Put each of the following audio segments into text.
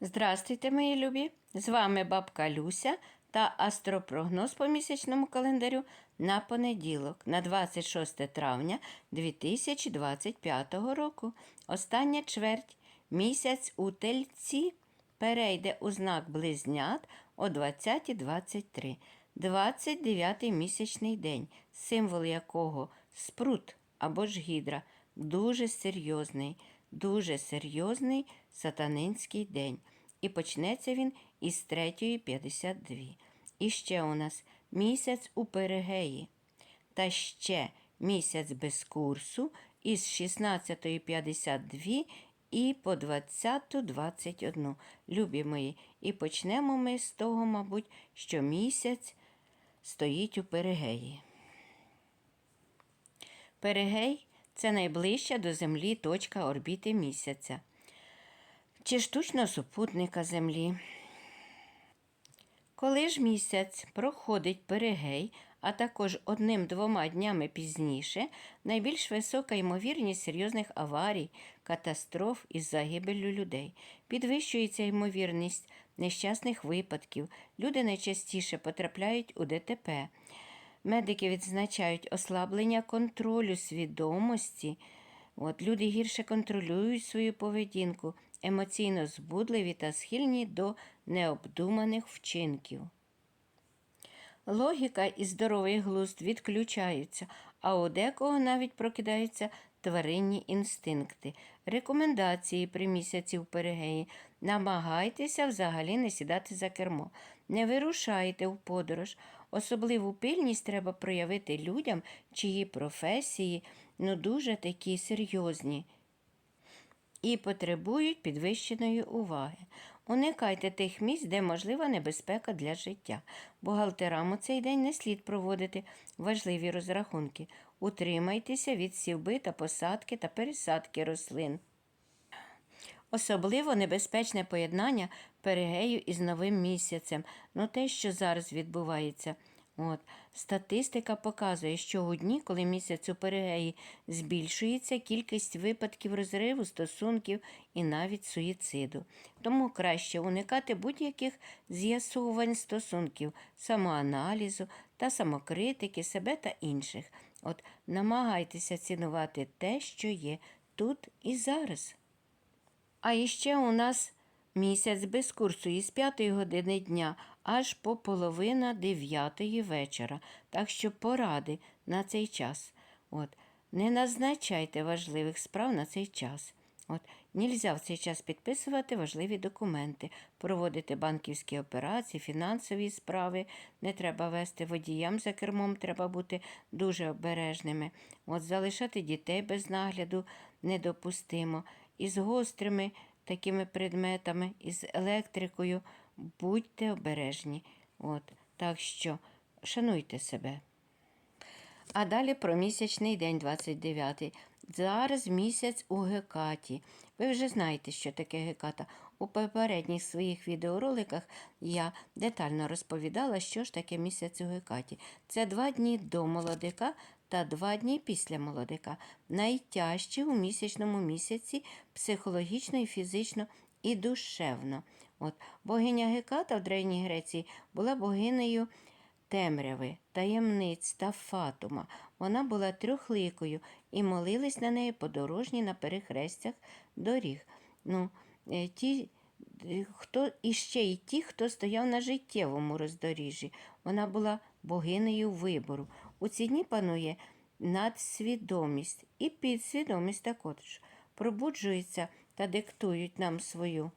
Здравствуйте, мої любі! З вами бабка Люся та астропрогноз по місячному календарю на понеділок, на 26 травня 2025 року. Остання чверть. Місяць у тельці перейде у знак близнят о 20.23. 29 місячний день, символ якого спрут або ж гідра, дуже серйозний, дуже серйозний сатанинський день. І почнеться він із 3.52. І ще у нас місяць у Перегеї. Та ще місяць без курсу із 16.52 і по 20.21. Любі мої, і почнемо ми з того, мабуть, що місяць стоїть у Перегеї. Перегей це найближча до Землі точка орбіти місяця чи штучного супутника Землі. Коли ж місяць проходить перегей, а також одним-двома днями пізніше, найбільш висока ймовірність серйозних аварій, катастроф із загибеллю людей. Підвищується ймовірність нещасних випадків. Люди найчастіше потрапляють у ДТП. Медики відзначають ослаблення контролю свідомості. От Люди гірше контролюють свою поведінку, емоційно збудливі та схильні до необдуманих вчинків. Логіка і здоровий глузд відключаються, а у декого навіть прокидаються тваринні інстинкти. Рекомендації при місяці в перегеї. Намагайтеся взагалі не сідати за кермо. Не вирушайте в подорож. Особливу пильність треба проявити людям, чиї професії ну дуже такі серйозні і потребують підвищеної уваги. Уникайте тих місць, де можлива небезпека для життя. Бухгалтерам у цей день не слід проводити важливі розрахунки. Утримайтеся від сівби та посадки та пересадки рослин. Особливо небезпечне поєднання перегею із новим місяцем, ну те, що зараз відбувається. От. Статистика показує, що у дні, коли місяць у перегеї збільшується кількість випадків розриву стосунків і навіть суїциду. Тому краще уникати будь-яких з'ясувань стосунків, самоаналізу та самокритики себе та інших. От намагайтеся цінувати те, що є тут і зараз. А іще у нас місяць без курсу із 5 години дня аж по половина 9 вечора. Так що поради на цей час. От. Не назначайте важливих справ на цей час. От, Нельзя в цей час підписувати важливі документи, проводити банківські операції, фінансові справи. Не треба вести водіям за кермом, треба бути дуже обережними. От Залишати дітей без нагляду недопустимо. Із гострими такими предметами, із електрикою будьте обережні. От, Так що шануйте себе. А далі про місячний день 29. Зараз місяць у Гекаті. Ви вже знаєте, що таке Геката. У попередніх своїх відеороликах я детально розповідала, що ж таке місяць у Гекаті. Це два дні до молодика та два дні після молодика. Найтяжчі у місячному місяці психологічно і фізично і душевно. От, Богиня Геката в Древній Греції була богинею темряви, таємниць та фатума. Вона була трьохликою і молились на неї подорожні на перехрестях доріг. Ну, е, ті, е, хто іще й ті, хто стояв на життєвому роздоріжжі. Вона була богинею вибору. У ці дні панує надсвідомість і підсвідомість також. Пробуджуються та диктують нам свою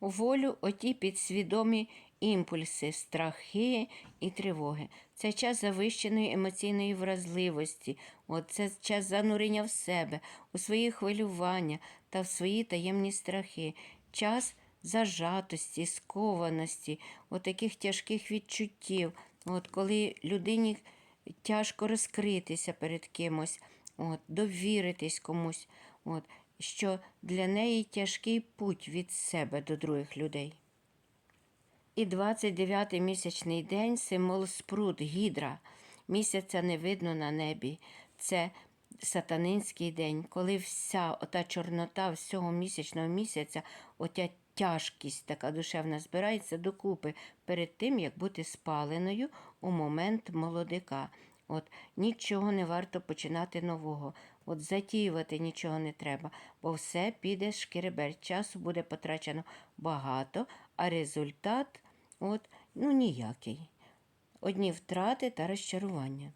волю оті підсвідомі імпульси, страхи і тривоги. Це час завищеної емоційної вразливості, От це час занурення в себе, у свої хвилювання та в свої таємні страхи, час зажатості, скованості, от таких тяжких відчуттів, от коли людині тяжко розкритися перед кимось, от, довіритись комусь. От що для неї тяжкий путь від себе до других людей. І 29-й місячний день символ спрут, гідра. Місяця не видно на небі. Це сатанинський день, коли вся ота чорнота всього місячного місяця, отя тяжкість, така душевна збирається докупи перед тим, як бути спаленою у момент молодика. От нічого не варто починати нового. От затіювати нічого не треба, бо все піде шкереберть. Часу буде потрачено багато, а результат от, ну, ніякий. Одні втрати та розчарування.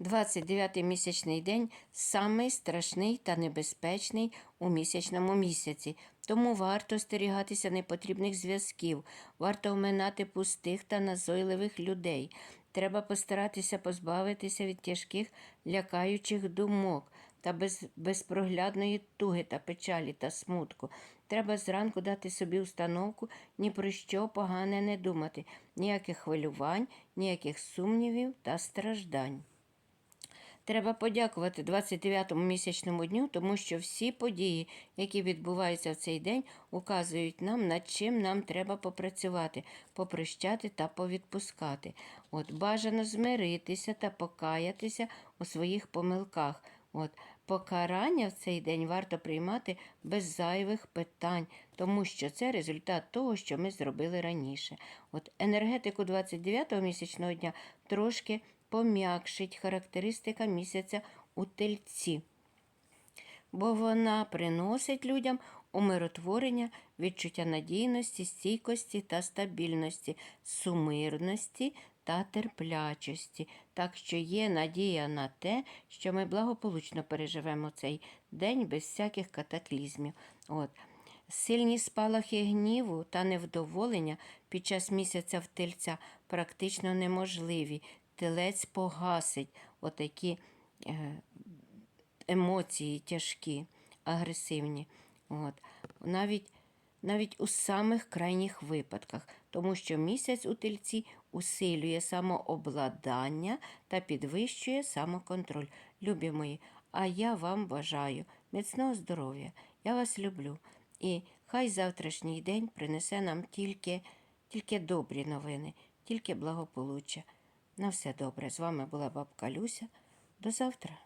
29-й місячний день самий страшний та небезпечний у місячному місяці. Тому варто стерігатися непотрібних зв'язків, варто оминати пустих та назойливих людей. Треба постаратися позбавитися від тяжких лякаючих думок та без, безпроглядної туги та печалі та смутку. Треба зранку дати собі установку ні про що погане не думати, ніяких хвилювань, ніяких сумнівів та страждань. Треба подякувати 29-му місячному дню, тому що всі події, які відбуваються в цей день, указують нам, над чим нам треба попрацювати, попрощати та повідпускати. От бажано змиритися та покаятися у своїх помилках. От покарання в цей день варто приймати без зайвих питань, тому що це результат того, що ми зробили раніше. От енергетику 29-го місячного дня трошки пом'якшить характеристика місяця у тельці, бо вона приносить людям умиротворення, відчуття надійності, стійкості та стабільності, сумирності та терплячості. Так що є надія на те, що ми благополучно переживемо цей день без всяких катаклізмів. От. Сильні спалахи гніву та невдоволення під час місяця в тельця практично неможливі. Телець погасить отакі е, емоції тяжкі, агресивні. От. Навіть, навіть у самих крайніх випадках, тому що місяць у тельці усилює самообладання та підвищує самоконтроль. Любі мої, а я вам бажаю міцного здоров'я. Я вас люблю. І хай завтрашній день принесе нам тільки, тільки добрі новини, тільки благополуччя. На все добре. З вами була бабка Люся. До завтра.